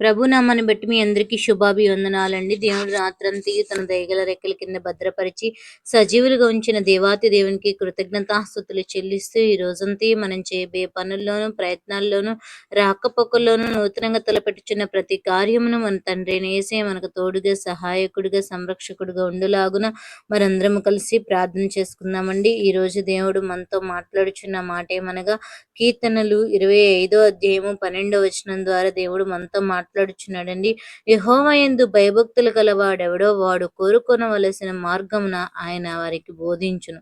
ప్రభు నామాన్ని బట్టి మీ అందరికీ శుభాభివందనాలండి. దేవుడు రాత్రంతి తన దయగల రెక్కల కింద భద్రపరిచి సజీవులుగా ఉంచిన దేవాతి దేవునికి కృతజ్ఞతాస్తుతులు చెల్లిస్తూ ఈ రోజంతా మనం చేయబోయే పనుల్లోనూ ప్రయత్నాల్లోనూ రాకపోకల్లోనూ నూతనంగా తలపెట్టుచున్న ప్రతి కార్యమును మన తండ్రి నేసే మనకు తోడుగా సహాయకుడిగా సంరక్షకుడిగా ఉండులాగున మనందరం కలిసి ప్రార్థన చేసుకుందామండి. ఈ రోజు దేవుడు మనతో మాట్లాడుచున్న మాట ఏమనగా కీర్తనలు ఇరవై ఐదో అధ్యాయము పన్నెండో వచనం ద్వారా దేవుడు మనతో మాట్లాడుచున్నాడండి. యహోవయందు భయభక్తులు గలవాడెవడో వాడు కోరుకొనవలసిన మార్గమున ఆయన వారికి బోధించును.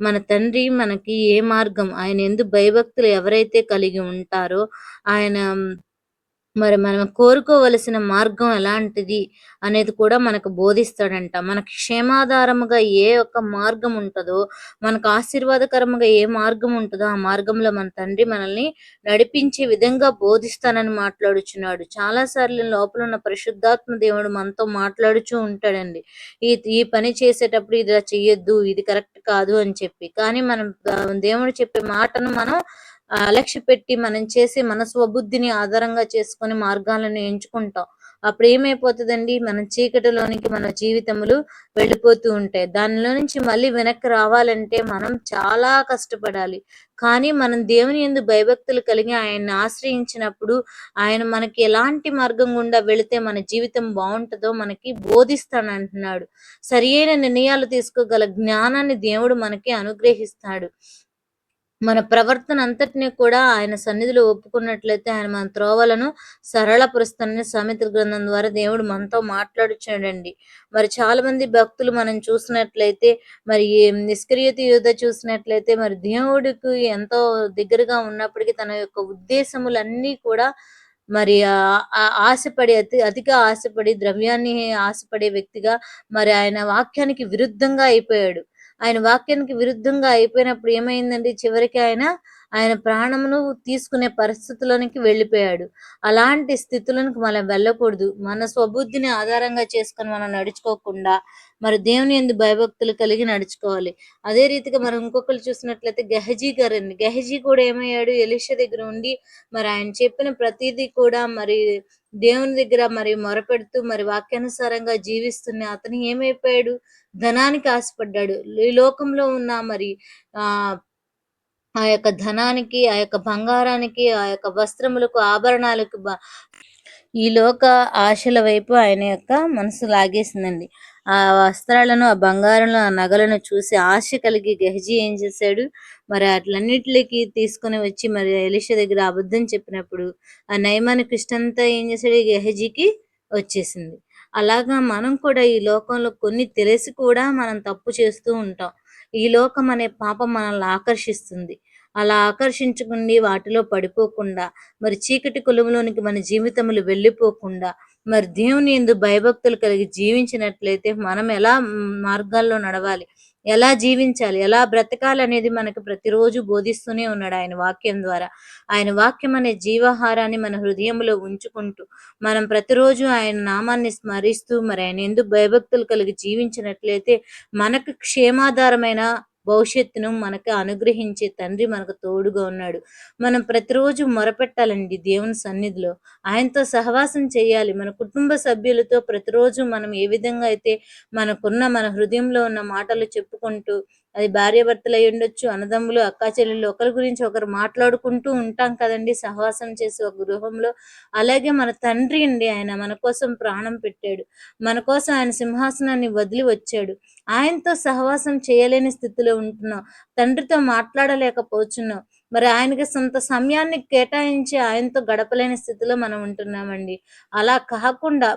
మన తండ్రి మనకి ఏ మార్గం? ఆయన ఎందు భయభక్తులు ఎవరైతే కలిగి ఉంటారో ఆయన మరి మనం కోరుకోవలసిన మార్గం ఎలాంటిది అనేది కూడా మనకు బోధిస్తాడంట. మనకు క్షేమాధారముగా ఏ ఒక్క మార్గం ఉంటుందో మనకు ఆశీర్వాదకరముగా ఏ మార్గం ఉంటుందో ఆ మార్గంలో మన తండ్రి మనల్ని నడిపించే విధంగా బోధిస్తానని మాట్లాడుచున్నాడు. చాలా సార్లు లోపల ఉన్న పరిశుద్ధాత్మ దేవుడు మనతో మాట్లాడుచూ ఉంటాడండి. ఈ ఈ పని చేసేటప్పుడు ఇది చెయ్యొద్దు ఇది కరెక్ట్ కాదు అని చెప్పి. కానీ మనం దేవుడు చెప్పే మాటను మనం లక్ష్య పెట్టి మనం చేసే మన స్వబుద్ధిని ఆధారంగా చేసుకొని మార్గాలను ఎంచుకుంటాం. అప్పుడు ఏమైపోతుందండి? మన చీకటిలోనికి మన జీవితములు వెళ్ళిపోతూ ఉంటాయి. దానిలో నుంచి మళ్ళీ వెనక్కి రావాలంటే మనం చాలా కష్టపడాలి. కానీ మనం దేవుని ఎందు భయభక్తులు కలిగి ఆయన్ని ఆశ్రయించినప్పుడు ఆయన మనకి ఎలాంటి మార్గం గుండా వెళితే మన జీవితం బాగుంటుందో మనకి బోధిస్తానంటున్నాడు. సరి నిర్ణయాలు తీసుకోగల జ్ఞానాన్ని దేవుడు మనకి అనుగ్రహిస్తాడు. మన ప్రవర్తన అంతటినీ కూడా ఆయన సన్నిధిలో ఒప్పుకున్నట్లయితే ఆయన మన త్రోవలను సరళపరుస్తానని సామెత గ్రంథం ద్వారా దేవుడు మనతో మాట్లాడుచున్నాడండి. మరి చాలా మంది భక్తులు మనం చూసినట్లయితే మరి నిష్క్రియత యుద్ధ చూసినట్లయితే మరి దేవుడికి ఎంతో దగ్గరగా ఉన్నప్పటికీ తన యొక్క ఉద్దేశములన్నీ కూడా మరి ఆశపడి అతి అతిగా ఆశపడి ద్రవ్యాన్ని ఆశపడే వ్యక్తిగా మరి ఆయన వాక్యానికి విరుద్ధంగా అయిపోయాడు. ఆయన వాక్యానికి విరుద్ధంగా అయిపోయినప్పుడు ఏమైందండి? చివరికి ఆయన ఆయన ప్రాణమును తీసుకునే పరిస్థితులకి వెళ్ళిపోయాడు. అలాంటి స్థితులకు మనం వెళ్ళకూడదు. మన స్వబుద్ధిని ఆధారంగా చేసుకొని మనం నడుచుకోకుండా మరి దేవుని ఎందు భయభక్తులు కలిగి నడుచుకోవాలి. అదే రీతిగా మనం ఇంకొకరు చూసినట్లయితే గహజీ గారండి. గహజీ కూడా ఏమయ్యాడు? ఎలిష దగ్గర ఉండి మరి ఆయన చెప్పిన ప్రతిదీ కూడా మరి దేవుని దగ్గర మరి మొరపెడుతూ మరి వాక్యానుసారంగా జీవిస్తున్న అతను ఏమైపోయాడు? ధనానికి ఆశపడ్డాడు. ఈ లోకంలో ఉన్న మరి ఆ ఆ యొక్క ధనానికి ఆ యొక్క బంగారానికి ఆ యొక్క వస్త్రములకు ఆభరణాలకు ఈ లోక ఆశల వైపు ఆయన యొక్క మనసు లాగేసిందండి. ఆ వస్త్రాలను ఆ బంగారంలో ఆ నగలను చూసి ఆశ కలిగి గెహజీ ఏం చేశాడు? మరి అట్లన్నిటికి తీసుకుని వచ్చి మరి ఎలిష దగ్గర అబద్ధం చెప్పినప్పుడు ఆ నయమాని కృష్ణంతా ఏం చేశాడు? గెహజీకి వచ్చేసింది. అలాగా మనం కూడా ఈ లోకంలో కొన్ని తెలిసి కూడా మనం తప్పు చేస్తూ ఉంటాం. ఈ లోకం అనే పాపం మనల్ని ఆకర్షిస్తుంది. అలా ఆకర్షించుకుని వాటిలో పడిపోకుండా మరి చీకటి కులంలోనికి మన జీవితములు వెళ్ళిపోకుండా మరి దేవుని ఎందు భయభక్తులు కలిగి జీవించినట్లయితే మనం ఎలా మార్గాల్లో నడవాలి? ఎలా జీవించాలి? ఎలా బ్రతకాలి అనేది మనకు ప్రతిరోజు బోధిస్తూనే ఉన్నాడు ఆయన వాక్యం ద్వారా. ఆయన వాక్యం అనే జీవాహారాన్ని మన హృదయంలో ఉంచుకుంటూ మనం ప్రతిరోజు ఆయన నామాన్ని స్మరిస్తూ మరి ఆయన ఎందుకు భయభక్తులు కలిగి జీవించినట్లయితే మనకు క్షేమాధారమైన భవిష్యత్తును మనకు అనుగ్రహించే తండ్రి మనకు తోడుగా ఉన్నాడు. మనం ప్రతిరోజు మొరపెట్టాలండి దేవుని సన్నిధిలో. ఆయనతో సహవాసం చేయాలి. మన కుటుంబ సభ్యులతో ప్రతిరోజు మనం ఏ విధంగా అయితే మనకున్న మన హృదయంలో ఉన్న మాటలు చెప్పుకుంటూ అది భార్యాభర్తలు అయి ఉండొచ్చు అన్నదమ్ములు అక్కా చెల్లెళ్ళు ఒకరి గురించి ఒకరు మాట్లాడుకుంటూ ఉంటాం కదండి. సహవాసం చేసి ఒక గృహంలో. అలాగే మన తండ్రి అండి ఆయన మన కోసం ప్రాణం పెట్టాడు. మన కోసం ఆయన సింహాసనాన్ని వదిలి వచ్చాడు. ఆయనతో సహవాసం చేయలేని స్థితిలో ఉంటున్నాం. తండ్రితో మాట్లాడలేకపోతున్నాం. మరి ఆయనకి సొంత సమయాన్ని కేటాయించి ఆయనతో గడపలేని స్థితిలో మనం ఉంటున్నామండి. అలా కాకుండా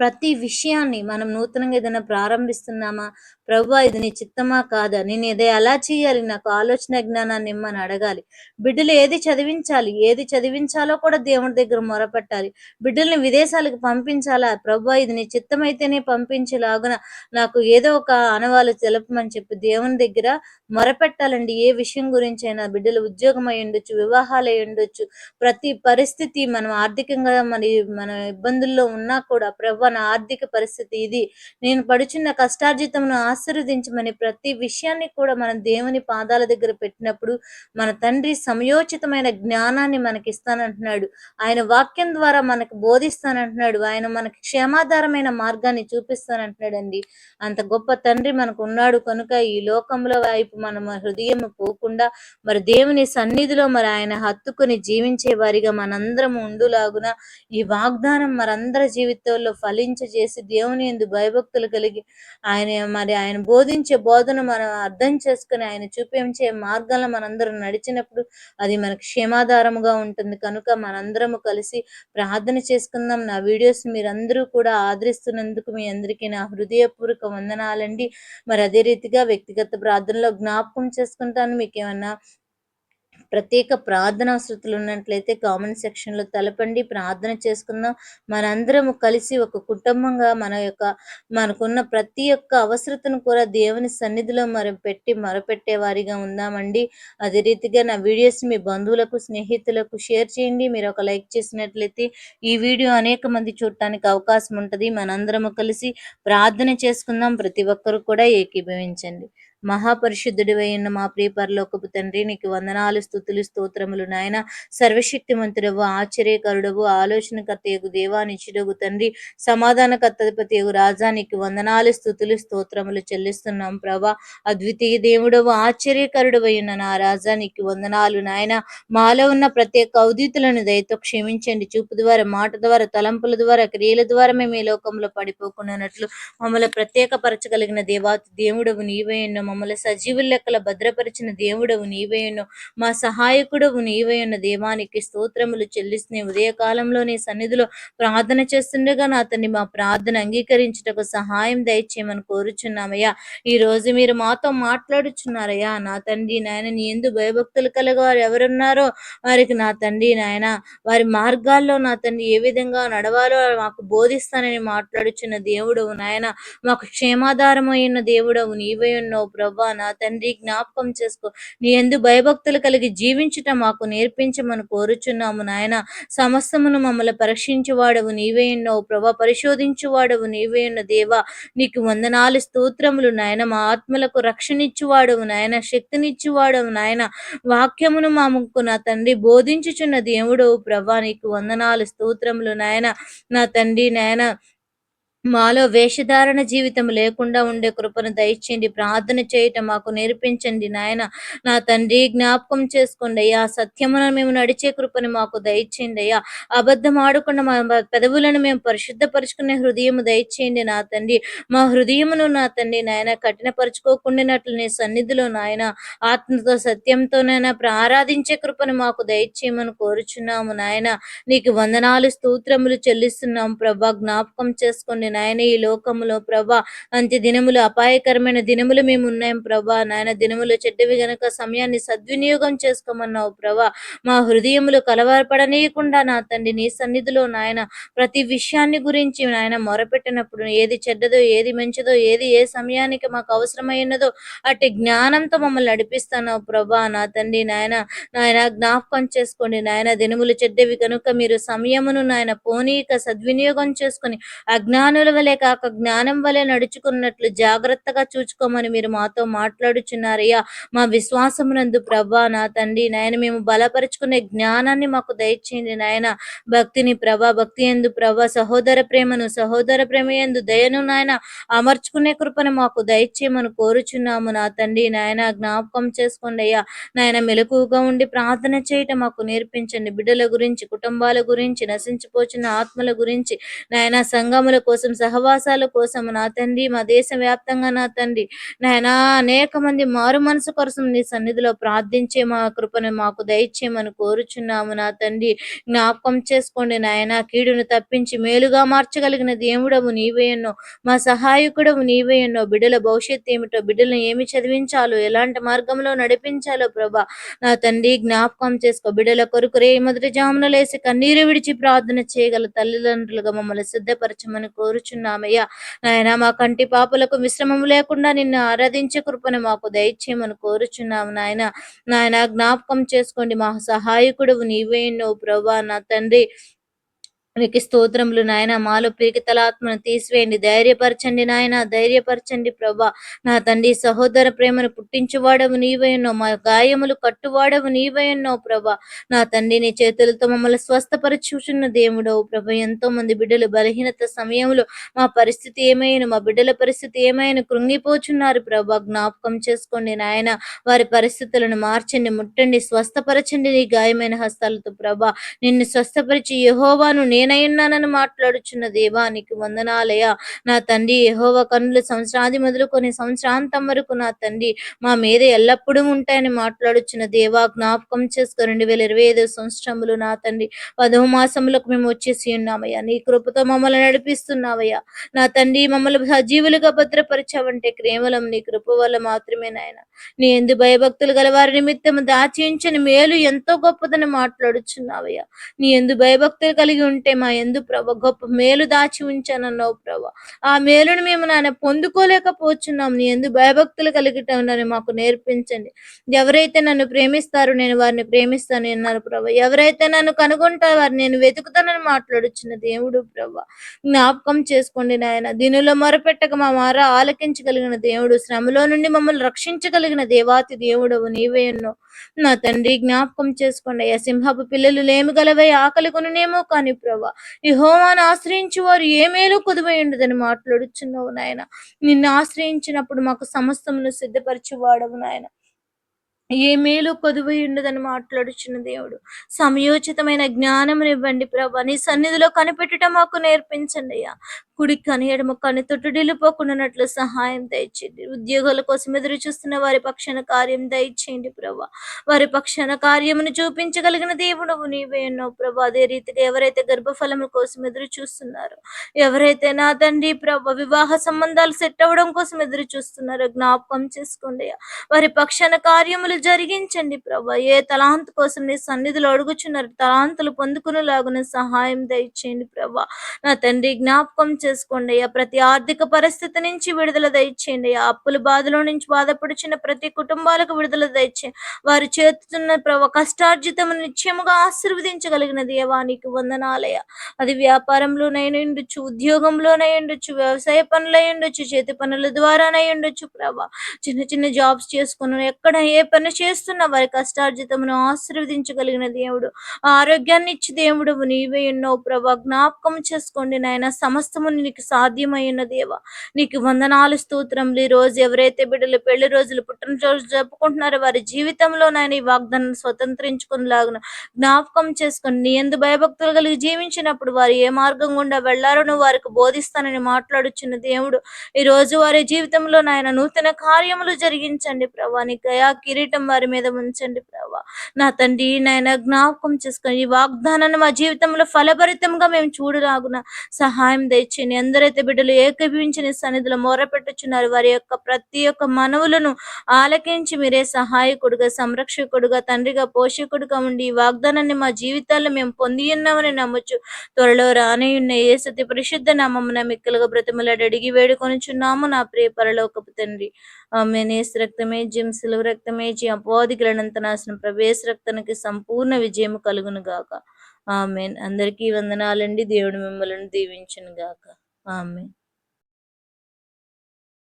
ప్రతి విషయాన్ని మనం నూతనంగా ఏదైనా ప్రారంభిస్తున్నామా? ప్రభు ఇది నీ చిత్తమా కాదా? నేను ఇది ఎలా చేయాలి? నాకు ఆలోచన జ్ఞానాన్ని ఇమ్మని అడగాలి. బిడ్డలు ఏది చదివించాలి? ఏది చదివించాలో కూడా దేవుడి దగ్గర మొరపెట్టాలి. బిడ్డల్ని విదేశాలకు పంపించాలా? ప్రభు ఇది నీ అయితేనే పంపించేలాగున నాకు ఏదో ఒక అనవాలు తెలపమని చెప్పి దేవుని దగ్గర మొరపెట్టాలండి. ఏ విషయం గురించి అయినా బిడ్డలు ఉద్యోగం అయి ఉండొచ్చు వివాహాలు అయి ఉండొచ్చు ప్రతి పరిస్థితి మనం ఆర్థికంగా మరి మన ఇబ్బందుల్లో ఉన్నా కూడా ప్రభు నా ఆర్థిక పరిస్థితి ఇది. నేను పడుచున్న కష్టార్జితమును ఆశీర్వదించమని ప్రతి విషయాన్ని కూడా మనం దేవుని పాదాల దగ్గర పెట్టినప్పుడు మన తండ్రి సమయోచితమైన జ్ఞానాన్ని మనకి ఇస్తానంటున్నాడు ఆయన వాక్యం ద్వారా మనకు బోధిస్తానంటున్నాడు. ఆయన మనకి క్షేమాధారమైన మార్గాన్ని చూపిస్తానంటున్నాడండి. అంత గొప్ప తండ్రి మనకు ఉన్నాడు కనుక ఈ లోకంలో వైపు మనం హృదయం పోకుండా మరి దేవుని సన్నిధిలో మరి ఆయన హత్తుకుని జీవించే వారిగా మనందరం ఉండులాగున ఈ వాగ్దానం మరందరి జీవితంలో ఫలి ఫలించజేసి దేవుని ఎందు భయభక్తులు కలిగి ఆయన మరి ఆయన బోధించే బోధన మనం అర్థం చేసుకుని ఆయన చూపించే మార్గాలను మనందరం నడిచినప్పుడు అది మనకు క్షేమాధారముగా ఉంటుంది. కనుక మనందరము కలిసి ప్రార్థన చేసుకుందాం. నా వీడియోస్ మీరందరూ కూడా ఆదరిస్తున్నందుకు మీ అందరికీ నా హృదయపూర్వక వందనాలండి. మరి అదే రీతిగా వ్యక్తిగత ప్రార్థనలో జ్ఞాపకం చేసుకుంటాను. మీకు ఏమన్నా ప్రత్యేక ప్రార్థన శృతులు ఉన్నట్లయితే కామెంట్ సెక్షన్లో తలపండి. ప్రార్థన చేసుకుందాం. మనందరం కలిసి ఒక కుటుంబంగా మన యొక్క మనకున్న ప్రతి ఒక్క అవసరతను కూడా దేవుని సన్నిధిలో మరి పెట్టి మొరపెట్టే వారిగా ఉందామండి. అదే రీతిగా నా వీడియోస్ మీ బంధువులకు స్నేహితులకు షేర్ చేయండి. మీరు ఒక లైక్ చేసినట్లయితే ఈ వీడియో అనేక మంది చూడటానికి అవకాశం ఉంటుంది. మనందరము కలిసి ప్రార్థన చేసుకుందాం. ప్రతి ఒక్కరు కూడా ఏకీభవించండి. మహాపరిశుద్ధుడి అయిన మా ప్రియ పరలోకపు తండ్రి నీకు వందనాలు స్థుతులు స్తోత్రములు నాయన. సర్వశక్తిమంతుడవు ఆశ్చర్యకరుడవు ఆలోచనకర్తయగు దేవానిచ్చుడగు తండ్రి సమాధానకర్తపతియగు రాజా. నీకు వందనాలు స్థుతులు స్తోత్రములు చెల్లిస్తున్నాం ప్రభా. అద్వితీయ దేవుడవు ఆశ్చర్యకరుడవు అయిన నా రాజా. నీకు వందనాలు నాయన. మాలో ఉన్న ప్రత్యేక ఔదితులను దయతో క్షమించండి. చూపు ద్వారా మాట ద్వారా తలంపుల ద్వారా క్రియల ద్వారా మేము ఈ లోకంలో పడిపోకున్నట్లు మమ్మల్ని ప్రత్యేకపరచగలిగిన దేవా దేవుడవు నీవే ఎన్నో మమ్మల్ని సజీవుల లెక్కల భద్రపరిచిన దేవుడవు నీవేయును. మా సహాయకుడవు నీవేయున్న ఉన్న దేవానికి స్తోత్రములు చెల్లిస్తున్న ఉదయకాలంలో నీ సన్నిధిలో ప్రార్థన చేస్తుండగా నా మా ప్రార్థన అంగీకరించుటకు సహాయం దయచేయమని కోరుచున్నామయ్యా. ఈ రోజు మీరు మాతో మాట్లాడుచున్నారయ్యా. నా తండ్రి నాయన నీ ఎందు భయభక్తులు కలగవారు ఎవరున్నారో వారికి నా తండ్రి నాయన వారి మార్గాల్లో నా తండ్రి ఏ విధంగా నడవాలో మాకు బోధిస్తానని మాట్లాడుచున్న దేవుడవు నాయన మాకు క్షేమాధారమైన దేవుడవు నీవే ఉన్నావు ప్రభా నా తండ్రి జ్ఞాపకం చేసుకో. నీ ఎందు భయభక్తులు కలిగి జీవించుట మాకు నేర్పించమని కోరుచున్నాము నాయన. సమస్తమును మమ్మల్ని పరీక్షించేవాడవు నీవే ఉన్నావు ప్రభా పరిశోధించేవాడవు నీవే ఉన్న దేవా. నీకు వందనాలు స్తోత్రములు నాయన. మా ఆత్మలకు రక్షణిచ్చువాడవు నాయన. శక్తినిచ్చువాడవు నాయన. వాక్యమును మా ముక్కు నా తండ్రి బోధించుచున్న దేవుడవు ప్రభా. నీకు వందనాలు స్తోత్రములు నాయన. నా తండ్రి నాయన మాలో వేషధారణ జీవితం లేకుండా ఉండే కృపను దయచేయండి. ప్రార్థన చేయటం మాకు నేర్పించండి నాయన. నా తండ్రి జ్ఞాపకం చేసుకోండి అయ్యా. సత్యమున మేము నడిచే కృపను మాకు దయచేయండి అయ్యా. అబద్ధం ఆడకుండా మా పెదవులను మేము పరిశుద్ధపరుచుకునే హృదయము దయచేయండి నా తండ్రి. మా హృదయమును నా తండ్రి నాయన కఠినపరుచుకోకుండానట్లు నీ సన్నిధిలో నాయన ఆత్మతో సత్యంతోనైనా ప్రారాధించే కృపను మాకు దయచేయమని కోరుచున్నాము నాయన. నీకు వందనాలు స్తోత్రములు చెల్లిస్తున్నాం. ప్రభా జ్ఞాపకం చేసుకోండి నాయన ఈ లోకములో ప్రభా అంత్య దినములు అపాయకరమైన దినములు మేము ఉన్నాం ప్రభా. నాయన దినములు చెడ్డవి గనక సమయాన్ని సద్వినియోగం చేసుకోమన్నావు ప్రభా. మా హృదయములు కలవరపడనీయకుండా నా తండ్రి నీ సన్నిధిలో నాయన ప్రతి విషయాన్ని గురించి నాయన మొరపెట్టినప్పుడు ఏది చెడ్డదో ఏది మంచిదో ఏది ఏ సమయానికి మాకు అవసరమైనదో అటు జ్ఞానంతో మమ్మల్ని నడిపిస్తున్నావు ప్రభా. నా తండ్రి నాయన నాయన జ్ఞాపకం చేసుకోండి. నాయన దినములు చెడ్డవి కనుక మీరు సమయమును నాయన పోనీక సద్వినియోగం చేసుకొని అజ్ఞానుల వలె కాక జ్ఞానం వలె నడుచుకున్నట్లు జాగ్రత్తగా చూచుకోమని మీరు మాతో మాట్లాడుచున్నారయ్యా. మా విశ్వాసమునందు ప్రభా నా తండ్రి. నాయన మేము బలపరుచుకునే జ్ఞానాన్ని మాకు దయచేయండి నాయన. భక్తిని ప్రభా భక్తి ఎందు ప్రభా సహోదర ప్రేమను సహోదర ప్రేమ ఎందు దయను నాయన. అమర్చుకునే కృపను మాకు దయచేయమని కోరుచున్నాము నా తండ్రి. నాయన జ్ఞాపకం చేసుకోండి అయ్యా. నాయన మెలకుగా ఉండి ప్రార్థన చేయటం మాకు నేర్పించండి. బిడ్డల గురించి కుటుంబాల గురించి నశించిపోచిన ఆత్మల గురించి. నాయన సంఘముల కోసం సహవాసాల కోసం నా తండ్రి మా దేశ వ్యాప్తంగా నా తండ్రి. నాయనా అనేక మంది మారు మనసు కోసం నీ సన్నిధిలో ప్రార్థించే మా కృపను మాకు దయచేయమని కోరుచున్నాము నా తండ్రి. జ్ఞాపకం చేసుకోండి నాయన కీడును తప్పించి మేలుగా మార్చగలిగిన దేవుడవు నీవేయన్నో మా సహాయకుడవు నీవేయన్నో బిడ్డల భవిష్యత్తు ఏమిటో బిడ్డలను ఏమి చదివించాలో ఎలాంటి మార్గంలో నడిపించాలో ప్రభా. నా తండ్రి జ్ఞాపకం చేసుకో బిడ్డల కొరకు రే మొదటి జామున లేసి కన్నీరు విడిచి ప్రార్థన చేయగల తల్లిదండ్రులుగా మమ్మల్ని సిద్ధపరచమని కోరు కోరుచున్నామయ్యా నాయన మా కంటి పాపలకు విశ్రమం లేకుండా నిన్ను ఆరాధించే కృపను మాకు దయచేయమని కోరుచున్నాము నాయన. నాయన జ్ఞాపకం చేసుకోండి మా సహాయకుడు నీవే నువ్వు ప్రభా నా తండ్రి. నీకు స్తోత్రములు నాయన. మాలో పీకితలాత్మను తీసివేయండి. ధైర్యపరచండి నాయన. ధైర్యపరచండి ప్రభా. నా తండ్రి సహోదర ప్రేమను పుట్టించువాడవు నీవై ఉన్నావు. మా గాయములు కట్టువాడవు నీవై ఉన్నావు ప్రభా. నా తండ్రి నీ చేతులతో మమ్మల్ని స్వస్థపరచుచున్న దేవుడవు ప్రభ. ఎంతో మంది బిడ్డలు బలహీనత సమయంలో మా పరిస్థితి ఏమైనా మా బిడ్డల పరిస్థితి ఏమైనా కృంగిపోచున్నారు ప్రభా. జ్ఞాపకం చేసుకోండి నాయన. వారి పరిస్థితులను మార్చండి ముట్టండి స్వస్థపరచండి నీ గాయమైన హస్తాలతో ప్రభా. నిన్ను స్వస్థపరిచి యహోవాను నేనైన్నానని మాట్లాడుచున్న దేవా నీకు వందనాలయ నా తండ్రి యహోవ కన్నులు సంవత్సరాది మొదలుకొని సంవత్సరాంతం వరకు నా తండ్రి మా మీద ఎల్లప్పుడూ ఉంటాయని మాట్లాడుచున్న దేవా జ్ఞాపకం చేసుకుని రెండు వేల ఇరవై ఐదు సంవత్సరములు నా తండ్రి పదవ మాసములకు మేము వచ్చేసి ఉన్నామయ్యా. నీ కృపతో మమ్మల్ని నడిపిస్తున్నావయ్యా. నా తండ్రి మమ్మల్ని సజీవులుగా భద్రపరిచావంటే కేవలం నీ కృప వల్ల మాత్రమే నాయన. నీ ఎందు భయభక్తులు గల వారి నిమిత్తం దాచించని మేలు ఎంతో గొప్పదని మాట్లాడుచున్నావయ్యా. నీ ఎందు భయభక్తులు కలిగి ఉంటే మా ఎందు ప్రభ గొప్ప మేలు దాచి ఉంచానన్నావు ప్రభ. ఆ మేలును మేము నాయన పొందుకోలేకపోతున్నాం నీ ఎందు భయభక్తులు కలిగిటని మాకు నేర్పించండి. ఎవరైతే నన్ను ప్రేమిస్తారో నేను వారిని ప్రేమిస్తాను అన్నారు ప్రభ. ఎవరైతే నన్ను కనుగొంటారో వారిని నేను వెతుకుతానని మాట్లాడుచున్న దేవుడు ప్రభ. జ్ఞాపకం చేసుకోండి నాయన. దీనిలో మొరపెట్టక మా మార ఆలకించగలిగిన దేవుడు. శ్రమలో నుండి మమ్మల్ని రక్షించగలిగిన దేవాతి దేవుడవు నీవే ఎన్నో నా తండ్రి జ్ఞాపకం చేసుకోండి అయ్యా. సింహపు పిల్లలు లేమి గలవై ఆకలి కొనునేమో కానీ ప్రభు. ఈ హోమాను ఆశ్రయించి వారు ఏ మేలు కొదువై ఉండదని మాట్లాడుచున్నావు నాయన. నిన్ను ఆశ్రయించినప్పుడు మాకు సమస్తమును సిద్ధపరిచి వాడవు నాయన. ఏ మేలు కొదువై ఉండదని మాట్లాడుచున్న దేవుడు. సమయోచితమైన జ్ఞానం ఇవ్వండి ప్రభా. నీ సన్నిధిలో కనిపెట్టడం మాకు నేర్పించండి అయ్యా. కుడి కని ఎడమ కని తొట్టుడిల్లిపోకుండానట్లు సహాయం దయచేయండి. ఉద్యోగాల కోసం ఎదురు చూస్తున్న వారి పక్షాన కార్యం దయచేయండి ప్రభా. వారి పక్షాన కార్యమును చూపించగలిగిన దేవుడు నీవే ఎన్నో ప్రభా. అదే రీతిగా ఎవరైతే గర్భఫలము కోసం ఎదురు చూస్తున్నారో ఎవరైతే నా తండ్రి ప్రభ వివాహ సంబంధాలు సెట్ అవ్వడం కోసం ఎదురు చూస్తున్నారో జ్ఞాపకం చేసుకోండి వారి పక్షాన కార్యములు జరిగించండి ప్రభా. ఏ తలాంతు కోసం నీ సన్నిధిలో అడుగుచున్నారు తలాంతులు పొందుకునేలాగున సహాయం దయచేయండి ప్రభా. నా తండ్రి జ్ఞాపకం చేసుకోండి అయ్యా. ప్రతి ఆర్థిక పరిస్థితి నుంచి విడుదల దయచేయండి అయ్యా. అప్పుల బాధలో నుంచి బాధపడుచున్న ప్రతి కుటుంబాలకు విడుదల దయచేయండి. వారు చేతున్న ప్రభా కష్టార్జితము నిత్యముగా ఆశీర్వదించగలిగిన నీకు వందనాలయ అది వ్యాపారంలోనైనా ఉద్యోగంలోనైండొచ్చు ఉండొచ్చు వ్యవసాయ పనులై ఉండొచ్చు చేతి పనుల ద్వారానై ఉండొచ్చు ప్రభా. చిన్న చిన్న జాబ్స్ చేసుకుని ఎక్కడ ఏ పని చేస్తున్న వారి కష్టార్జితమును ఆశీర్వదించగలిగిన దేవుడు. ఆరోగ్యాన్ని ఇచ్చి దేవుడు నీవే ఎన్నో ప్రభా జ్ఞాపకం చేసుకోండి నాయన. సమస్తము నీకు సాధ్యమైన దేవ. నీకు వందనాలు స్తోత్రములు. ఈ రోజు ఎవరైతే బిడ్డలు పెళ్ళి రోజులు పుట్టినరోజు జరుపుకుంటున్నారో వారి జీవితంలో నాయన ఈ వాగ్దానం స్వతంత్రించుకునేలాగున జ్ఞాపకం చేసుకొని నీ ఎందు భయభక్తులు కలిగి జీవించినప్పుడు వారు ఏ మార్గం గుండా వెళ్ళారో నువ్వు వారికి బోధిస్తానని మాట్లాడుచున్న దేవుడు. ఈ రోజు వారి జీవితంలో నాయన నూతన కార్యములు జరిగించండి ప్రభా. నీ గయా కిరీటం వారి మీద ఉంచండి ప్రభా. నా తండ్రి నాయన జ్ఞాపకం చేసుకొని ఈ వాగ్దానాన్ని మా జీవితంలో ఫలభరితంగా మేము చూడలాగున సహాయం దయచేయండి. ఎందరైతే బిడ్డలు ఏకీభవించిన సన్నిధిలో మొరపెట్టుచున్నారు వారి యొక్క ప్రతి ఒక్క మనవులను ఆలకించి మీరే సహాయకుడుగా సంరక్షకుడుగా తండ్రిగా పోషకుడుగా ఉండి ఈ వాగ్దానాన్ని మా జీవితాల్లో మేము పొంది ఉన్నామని నమ్మచ్చు త్వరలో రానియున్న ఏ సతి పరిశుద్ధ నామమున మిక్కలుగా బ్రతిమలాడి అడిగి వేడుకొనిచున్నాము. నా ప్రియ పరలోకపు తండ్రి. ఆమె నేస్ రక్తమే జిమ్ సిలువ రక్తమే జి అపోధికులనంత నాశనం ప్రవేశ రక్తానికి సంపూర్ణ విజయం కలుగును గాక. ఆమెన్. అందరికీ వందనాలండి. దేవుడు మిమ్మల్ని దీవించును గాక. ఆమెన్.